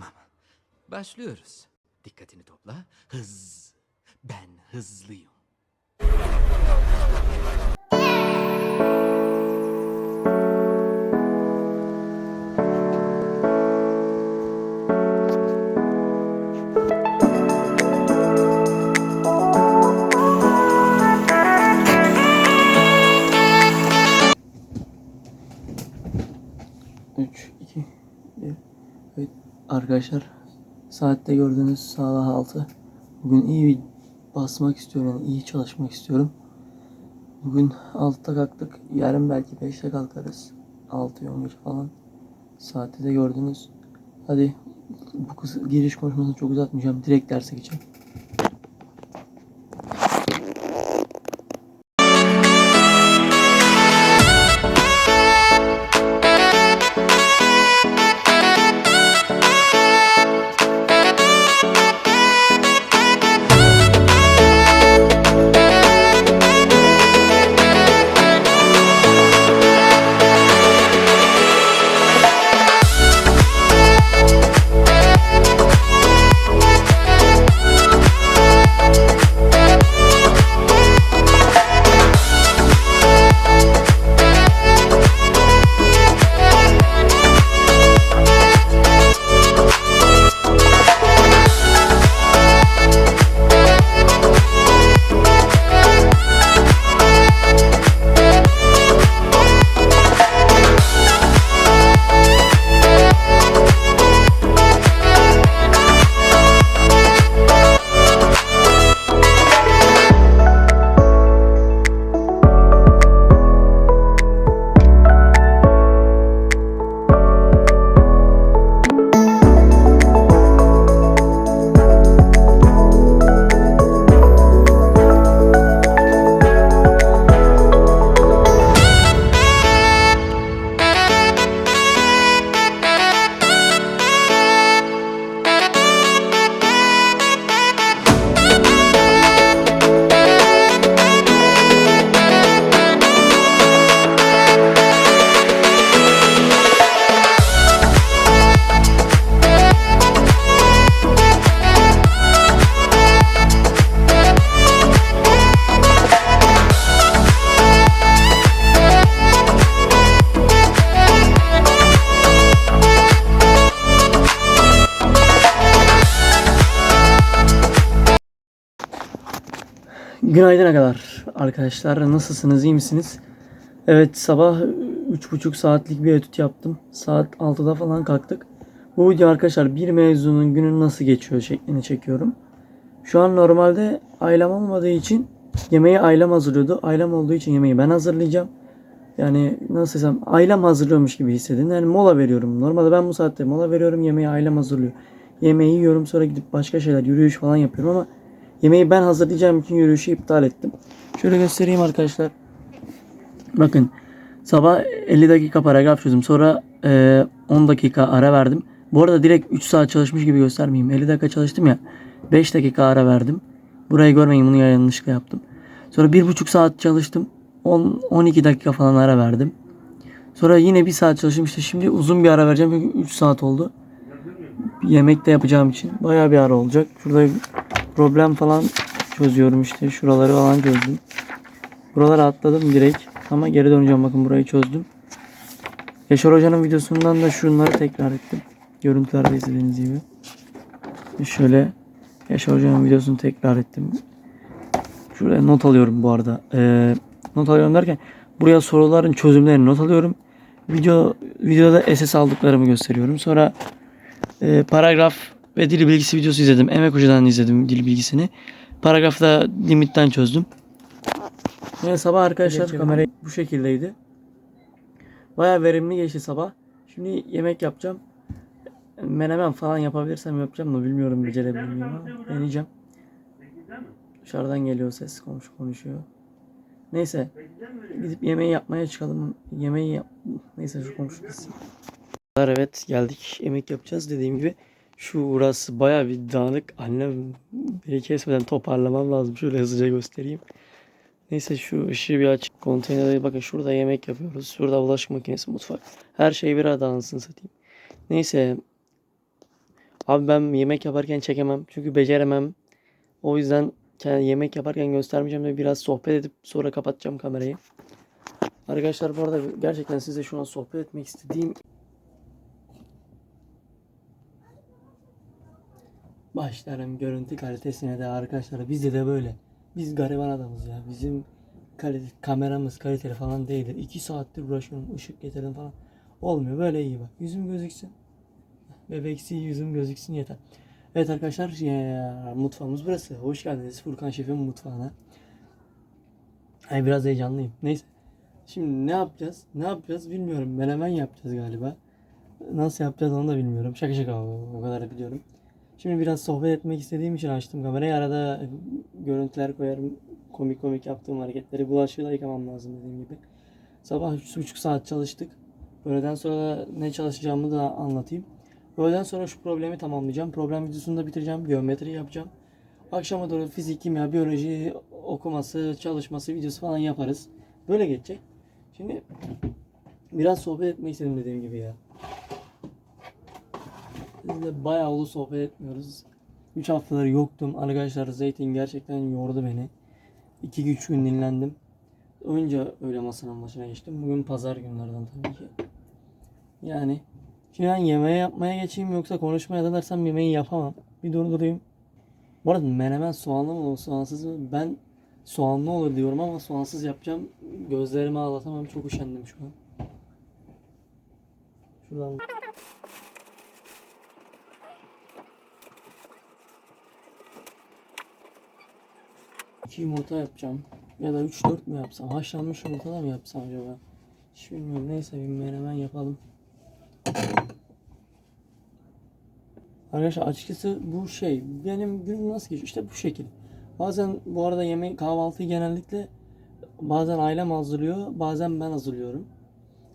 Tamam. Başlıyoruz. Dikkatini topla. Hız. Ben hızlıyım. Arkadaşlar saatte gördüğünüz sabah 6. Bugün iyi bir basmak istiyorum yani iyi çalışmak istiyorum. Bugün 6'da kalktık. Yarın belki 5'te kalkarız. 6 10 geç falan. Saati de gördünüz. Hadi bu kız giriş konuşmasını çok uzatmayacağım. Direkt derse geçelim. Günaydın kadar arkadaşlar. Nasılsınız? iyi misiniz? Evet sabah 3,5 saatlik bir etüt yaptım. Saat 6'da falan kalktık. Bu video arkadaşlar bir mezunun günü nasıl geçiyor şeklini çekiyorum. Şu an normalde ailem olmadığı için yemeği ailem hazırlıyordu. Ailem olduğu için yemeği ben hazırlayacağım. Yani nasıl desem ailem hazırlıyormuş gibi hissedin. Yani mola veriyorum. Normalde ben bu saatte mola veriyorum. Yemeği ailem hazırlıyor. Yemeği yiyorum sonra gidip başka şeyler yürüyüş falan yapıyorum ama Yemeği ben hazırlayacağım için yürüyüşü iptal ettim. Şöyle göstereyim arkadaşlar. Bakın sabah 50 dakika paragraf çözdüm. Sonra e, 10 dakika ara verdim. Bu arada direkt 3 saat çalışmış gibi göstermeyeyim. 50 dakika çalıştım ya. 5 dakika ara verdim. Burayı görmeyin bunu yanlışlıkla yaptım. Sonra 1,5 saat çalıştım. 10, 12 dakika falan ara verdim. Sonra yine 1 saat çalıştım. İşte şimdi uzun bir ara vereceğim çünkü 3 saat oldu. Yemek de yapacağım için bayağı bir ara olacak. Şurada problem falan çözüyorum işte. Şuraları falan çözdüm. Buraları atladım direkt. Ama geri döneceğim bakın burayı çözdüm. Yaşar Hoca'nın videosundan da şunları tekrar ettim. Görüntülerde izlediğiniz gibi. Şöyle Yaşar Hoca'nın videosunu tekrar ettim. Şuraya not alıyorum bu arada. Ee, not alıyorum derken buraya soruların çözümlerini not alıyorum. Video videoda SS aldıklarımı gösteriyorum. Sonra e, paragraf ve dil bilgisi videosu izledim. Emek Hoca'dan izledim dil bilgisini. Paragrafı da limitten çözdüm. Yani sabah arkadaşlar kamera bu şekildeydi. Baya verimli geçti sabah. Şimdi yemek yapacağım. Menemen falan yapabilirsem yapacağım da bilmiyorum becerebilir miyim ama deneyeceğim. Dışarıdan geliyor ses komşu konuşuyor. Neyse gidip yemeği yapmaya çıkalım. Yemeği yap... Neyse şu komşu. Evet geldik yemek yapacağız dediğim gibi. Şu burası baya bir dağınık. Annem beni kesmeden toparlamam lazım. Şöyle hızlıca göstereyim. Neyse şu ışığı bir aç. Konteynere bakın şurada yemek yapıyoruz. Şurada bulaşık makinesi, mutfak. Her şey bir arada anasını satayım. Neyse. Abi ben yemek yaparken çekemem. Çünkü beceremem. O yüzden yemek yaparken göstermeyeceğim de biraz sohbet edip sonra kapatacağım kamerayı. Arkadaşlar bu arada gerçekten size şu an sohbet etmek istediğim Başlarım görüntü kalitesine de arkadaşlar bizde de böyle. Biz gariban adamız ya. Bizim kalite, kameramız kaliteli falan değildir. 2 saattir uğraşıyorum. ışık getirdim falan. Olmuyor. Böyle iyi bak. Yüzüm gözüksün. Bebeksi yüzüm gözüksün yeter. Evet arkadaşlar ya, mutfağımız burası. Hoş geldiniz Furkan Şef'in mutfağına. Ay biraz heyecanlıyım. Neyse. Şimdi ne yapacağız? Ne yapacağız bilmiyorum. Menemen yapacağız galiba. Nasıl yapacağız onu da bilmiyorum. Şaka şaka o kadar biliyorum. Şimdi biraz sohbet etmek istediğim için açtım kamerayı. Arada görüntüler koyarım. Komik komik yaptığım hareketleri. Bulaşığı da yıkamam lazım dediğim gibi. Sabah 3,5 saat çalıştık. Öğleden sonra ne çalışacağımı da anlatayım. Öğleden sonra şu problemi tamamlayacağım. Problem videosunu da bitireceğim. Geometri yapacağım. Akşama doğru fizik, kimya, biyoloji okuması, çalışması, videosu falan yaparız. Böyle geçecek. Şimdi biraz sohbet etmek istedim dediğim gibi ya. Biz de bayağı oldu sohbet etmiyoruz. 3 haftadır yoktum. Arkadaşlar zeytin gerçekten yordu beni. 2-3 gün dinlendim. Önce öğle masanın başına geçtim. Bugün pazar günlerden tabii ki. Yani şimdi ben yemeği yapmaya geçeyim yoksa konuşmaya dalarsam yemeği yapamam. Bir durdurayım. Bu arada menemen soğanlı mı olur soğansız mı? Ben soğanlı olur diyorum ama soğansız yapacağım. Gözlerimi ağlatamam. Çok üşendim şu an. Şuradan İki yumurta yapacağım. Ya da 3-4 mü yapsam? Haşlanmış yumurta da mı yapsam acaba? Hiç bilmiyorum. Neyse bir menemen yapalım. Arkadaşlar açıkçası bu şey benim günüm nasıl geçiyor? İşte bu şekil. Bazen bu arada yemek kahvaltıyı genellikle bazen ailem hazırlıyor, bazen ben hazırlıyorum.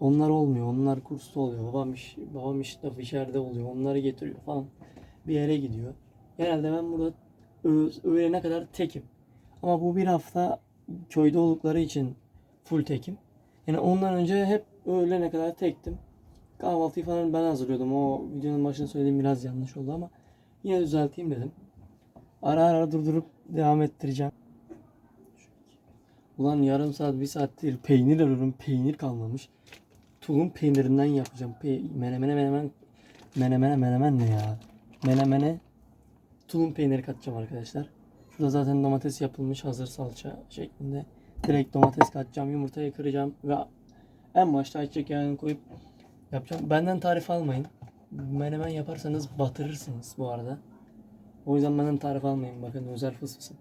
Onlar olmuyor. Onlar kursta oluyor. Babam iş, babam işte içeride oluyor. Onları getiriyor falan. Bir yere gidiyor. Genelde ben burada öğlene kadar tekim. Ama bu bir hafta köyde oldukları için full tekim. Yani ondan önce hep öğlene kadar tektim. Kahvaltıyı falan ben hazırlıyordum. O videonun başında söylediğim biraz yanlış oldu ama yine düzelteyim dedim. Ara ara durdurup devam ettireceğim. Ulan yarım saat bir saattir peynir arıyorum. Peynir kalmamış. Tulum peynirinden yapacağım. Pe menemene menemen menemene menemen ne ya? Menemene tulum peyniri katacağım arkadaşlar. Şurada zaten domates yapılmış hazır salça şeklinde. Direkt domates katacağım, yumurtayı kıracağım ve en başta ayçiçek yağını koyup yapacağım. Benden tarif almayın. Menemen yaparsanız batırırsınız bu arada. O yüzden benden tarif almayın. Bakın özel fısfısım.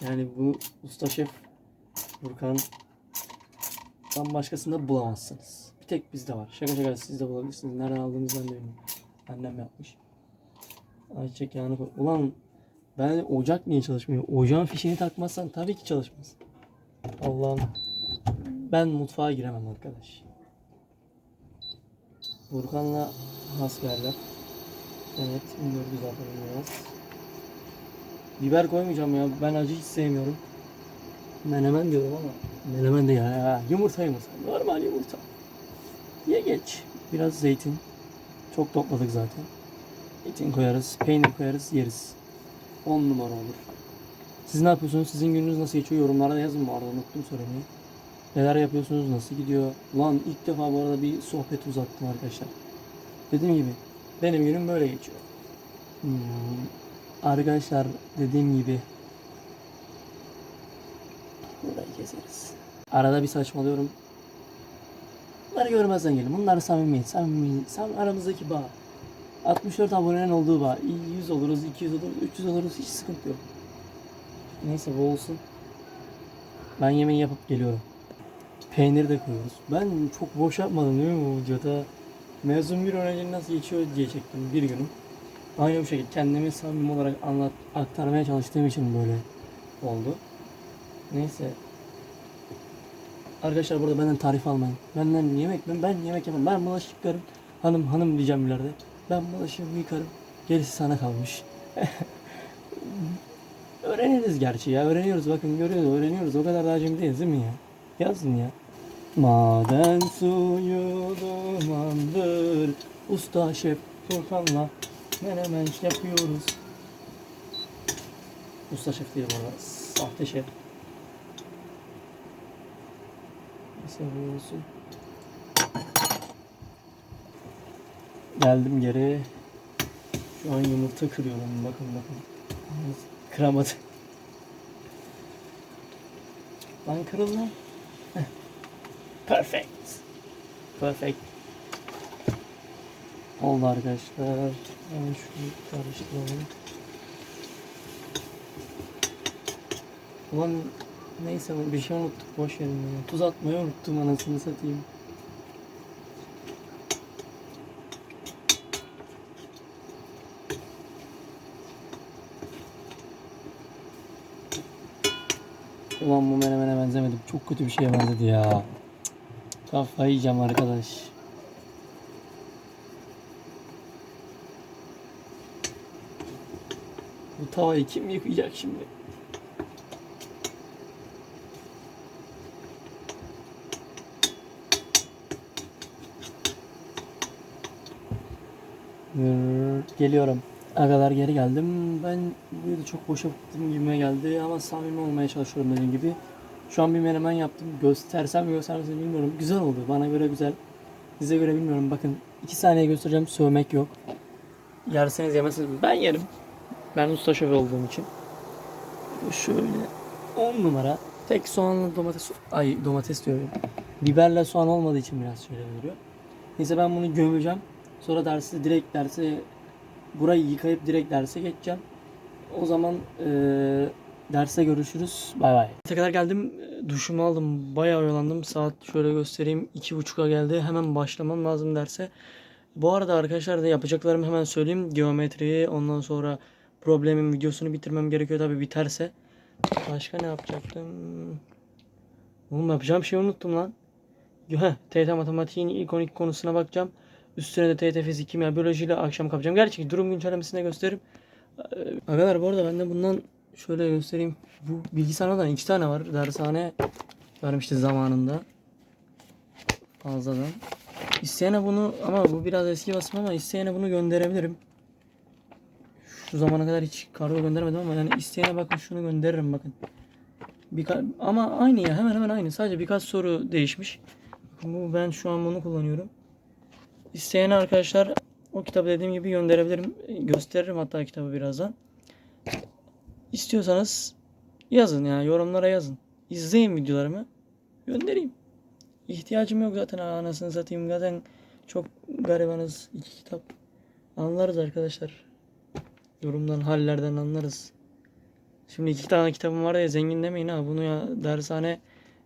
Yani bu usta şef Burkan tam başkasında bulamazsınız. Bir tek bizde var. Şaka şaka siz de bulabilirsiniz. Nereden aldığınızı ben de bilmiyorum. Annem yapmış. Ayçiçek yağını koy. Ulan ben ocak niye çalışmıyor? Ocağın fişini takmazsan tabii ki çalışmaz. Allah'ım. Ben mutfağa giremem arkadaş. Burkan'la hasberler. Evet, 1400 atalım biraz. Biber koymayacağım ya. Ben acı hiç sevmiyorum. Menemen diyorum ama. Menemen de ya. Yumurta yumurta. Normal yumurta. Ye geç. Biraz zeytin. Çok topladık zaten. Zeytin koyarız. Peynir koyarız. Yeriz. 10 numara olur. Siz ne yapıyorsunuz? Sizin gününüz nasıl geçiyor? Yorumlara yazın bu arada. Unuttum söylemeyi. Neler yapıyorsunuz? Nasıl gidiyor? Lan ilk defa bu arada bir sohbet uzattım arkadaşlar. Dediğim gibi benim günüm böyle geçiyor. Hmm, arkadaşlar dediğim gibi burayı keseriz. Arada bir saçmalıyorum. Bunları görmezden gelin. Bunlar samimiyet. Samimi, sam aramızdaki bağ. 64 abonenin olduğu bağ. 100 oluruz, 200 oluruz, 300 oluruz. Hiç sıkıntı yok. Neyse bu olsun. Ben yemeği yapıp geliyorum. Peynir de koyuyoruz. Ben çok boş yapmadım değil mi bu videoda? Mezun bir öğrencinin nasıl geçiyor diye çektim bir günüm. Aynı bu şekilde kendimi samimi olarak anlat, aktarmaya çalıştığım için böyle oldu. Neyse. Arkadaşlar burada benden tarif almayın. Benden yemek, ben, ben yemek yapamam. Ben bulaşık yıkarım. Hanım hanım diyeceğim ileride. Ben bulaşığımı yıkarım. Gerisi sana kalmış. Öğreniriz gerçi ya. Öğreniyoruz bakın görüyoruz öğreniyoruz. O kadar da acemi değiliz değil mi ya? Yazın ya. Maden suyu dumandır Usta şef Furkan'la menemen yapıyoruz. Usta şef değil arada. Sahte şef. Neyse bu olsun. Geldim geri. Şu an yumurta kırıyorum. Bakın bakın. Kıramadım. Lan kırıl lan. Perfect. Perfect. Oldu arkadaşlar. Hemen şunu karıştıralım. Ulan neyse bir şey unuttuk boş ya. Tuz atmayı unuttum anasını satayım. Ulan bu menemene benzemedim. Çok kötü bir şeye benzedi ya. Kafayı yiyeceğim arkadaş. Bu tavayı kim yıkayacak şimdi? Geliyorum. Agalar geri geldim. Ben bu yıl çok boşa gittim gibime geldi ama samimi olmaya çalışıyorum dediğim gibi. Şu an bir menemen yaptım. Göstersem mi göstermesem bilmiyorum. Güzel oldu. Bana göre güzel. Size göre bilmiyorum. Bakın iki saniye göstereceğim. Sövmek yok. Yerseniz yemezseniz ben yerim. Ben usta şef olduğum için. Şöyle 10 numara. Tek soğanlı domates, ay domates diyorum. Biberle soğan olmadığı için biraz şöyle duruyor. Neyse ben bunu gömeceğim. Sonra dersi direkt derse burayı yıkayıp direkt derse geçeceğim. O zaman eee derste görüşürüz. Bay bay. Tekrar geldim. Duşumu aldım. Bayağı oyalandım. Saat şöyle göstereyim. iki buçuğa geldi. Hemen başlamam lazım derse. Bu arada arkadaşlar da yapacaklarımı hemen söyleyeyim. Geometriyi ondan sonra problemin videosunu bitirmem gerekiyor tabi biterse. Başka ne yapacaktım? Oğlum yapacağım şeyi unuttum lan. Heh, TYT matematiğin ikonik konusuna bakacağım. Üstüne de TYT fizik, kimya, biyoloji ile akşam kapacağım. Gerçi durum güncellemesine gösteririm. Ee, Arkadaşlar bu arada bende bundan şöyle göstereyim. Bu bilgisayardan iki tane var. Dershane vermişti zamanında. Fazladan. İsteyene bunu ama bu biraz eski basım ama isteyene bunu gönderebilirim. Şu zamana kadar hiç kargo göndermedim ama yani isteyene bakın şunu gönderirim bakın. Birka- ama aynı ya hemen hemen aynı. Sadece birkaç soru değişmiş. Bu ben şu an bunu kullanıyorum. İsteyen arkadaşlar o kitabı dediğim gibi gönderebilirim. Gösteririm hatta kitabı birazdan. İstiyorsanız yazın ya yorumlara yazın. İzleyin videolarımı. Göndereyim. İhtiyacım yok zaten anasını satayım. Zaten çok garibanız iki kitap. Anlarız arkadaşlar. Yorumdan, hallerden anlarız. Şimdi iki tane kitabım var ya zengin demeyin ha. Bunu ya dershane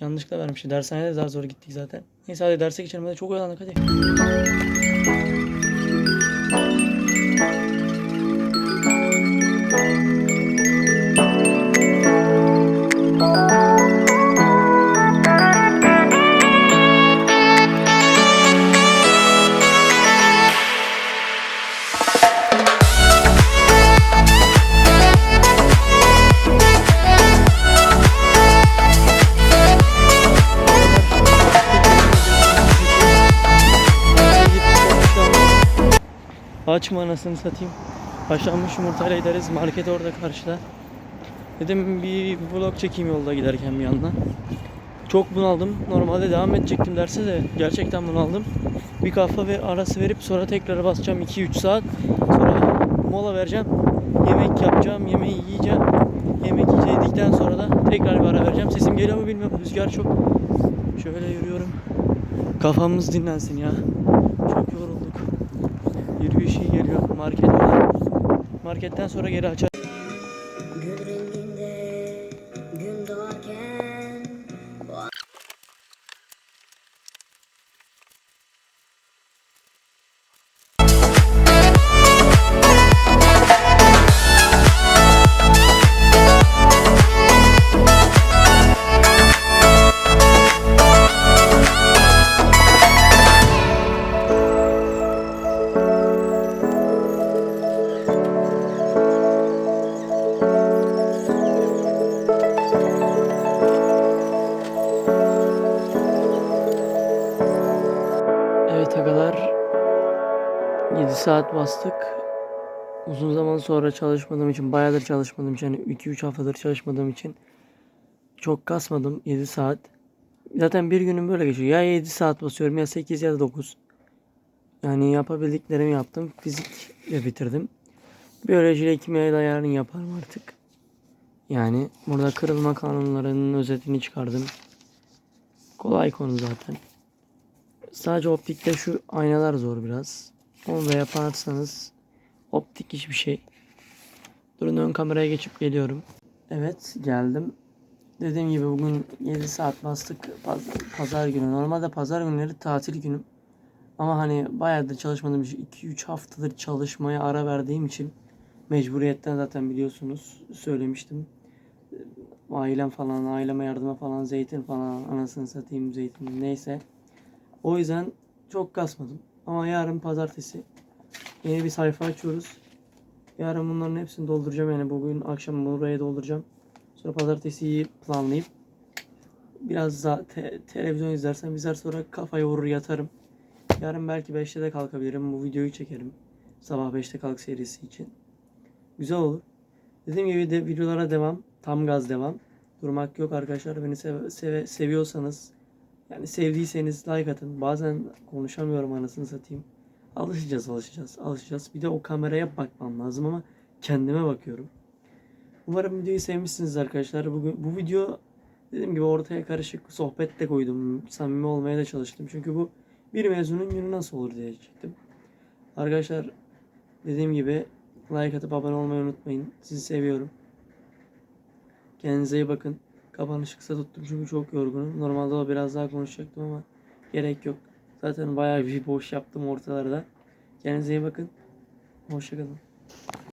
yanlışlıkla vermişti. Dershanede daha zor gittik zaten. Neyse hadi derse geçelim. Hadi çok oyalandık hadi. Açma anasını satayım. Haşlanmış yumurtayla gideriz. Market orada karşıda. Dedim bir vlog çekeyim yolda giderken bir yandan. Çok bunaldım. Normalde devam edecektim derse de gerçekten bunaldım. Bir kahve ve arası verip sonra tekrar basacağım 2-3 saat. Sonra mola vereceğim. Yemek yapacağım, yemeği yiyeceğim. Yemek yedikten sonra da tekrar bir ara vereceğim. Sesim geliyor mu bilmiyorum. Rüzgar çok. Şöyle yürüyorum. Kafamız dinlensin ya. Çok yorulduk. Yürüyüş iyi geliyor. Market var. Marketten sonra geri açar. 7 saat bastık. uzun zaman sonra çalışmadığım için, bayağıdır çalışmadığım için, yani 2-3 haftadır çalışmadığım için çok kasmadım 7 saat. Zaten bir günüm böyle geçiyor. Ya 7 saat basıyorum ya 8 ya da 9. Yani yapabildiklerimi yaptım. Fizikle bitirdim. Biyolojiyle kimyayla ayarını yaparım artık. Yani burada kırılma kanunlarının özetini çıkardım. Kolay konu zaten. Sadece optikte şu aynalar zor biraz. Onu da yaparsanız optik hiçbir şey. Durun ön kameraya geçip geliyorum. Evet geldim. Dediğim gibi bugün 7 saat bastık Paz- pazar günü. Normalde pazar günleri tatil günüm. Ama hani bayağıdır çalışmadığım için 2-3 haftadır çalışmaya ara verdiğim için mecburiyetten zaten biliyorsunuz söylemiştim. Ailem falan, aileme yardıma falan zeytin falan anasını satayım zeytin neyse. O yüzden çok kasmadım. Ama yarın pazartesi yeni bir sayfa açıyoruz. Yarın bunların hepsini dolduracağım yani bugün akşam buraya dolduracağım. Sonra pazartesiyi planlayıp biraz daha te- televizyon izlersem izler sonra kafayı vurur yatarım. Yarın belki 5'te de kalkabilirim. Bu videoyu çekerim. Sabah 5'te kalk serisi için. Güzel olur. Dediğim gibi de videolara devam. Tam gaz devam. Durmak yok arkadaşlar. Beni seve- seve- seviyorsanız yani sevdiyseniz like atın. Bazen konuşamıyorum anasını satayım. Alışacağız alışacağız alışacağız. Bir de o kameraya bakmam lazım ama kendime bakıyorum. Umarım videoyu sevmişsiniz arkadaşlar. Bugün bu video dediğim gibi ortaya karışık sohbet de koydum. Samimi olmaya da çalıştım. Çünkü bu bir mezunun günü nasıl olur diye çektim. Arkadaşlar dediğim gibi like atıp abone olmayı unutmayın. Sizi seviyorum. Kendinize iyi bakın. Kapanışı kısa tuttum çünkü çok yorgunum. Normalde o biraz daha konuşacaktım ama gerek yok. Zaten bayağı bir boş yaptım ortalarda. Kendinize iyi bakın. Hoşçakalın.